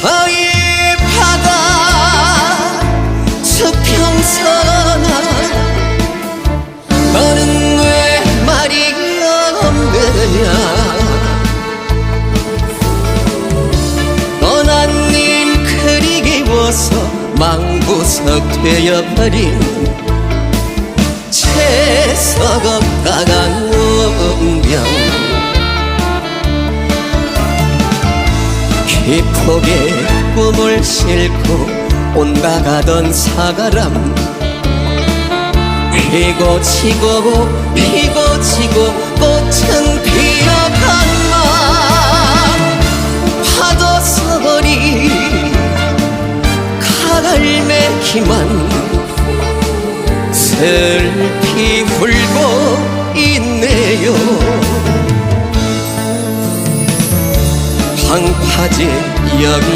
서해 바다 수평선아 너는 왜 말이 없느냐? 떠난 님 그리 기워서 망부석 되어버린 기폭의 꿈을 싣고 온다 가던 사가람. 피고 치고 피고 치고 꽃은 피어간만 파도 서리 가을매기만 슬피 울고 방파제 여기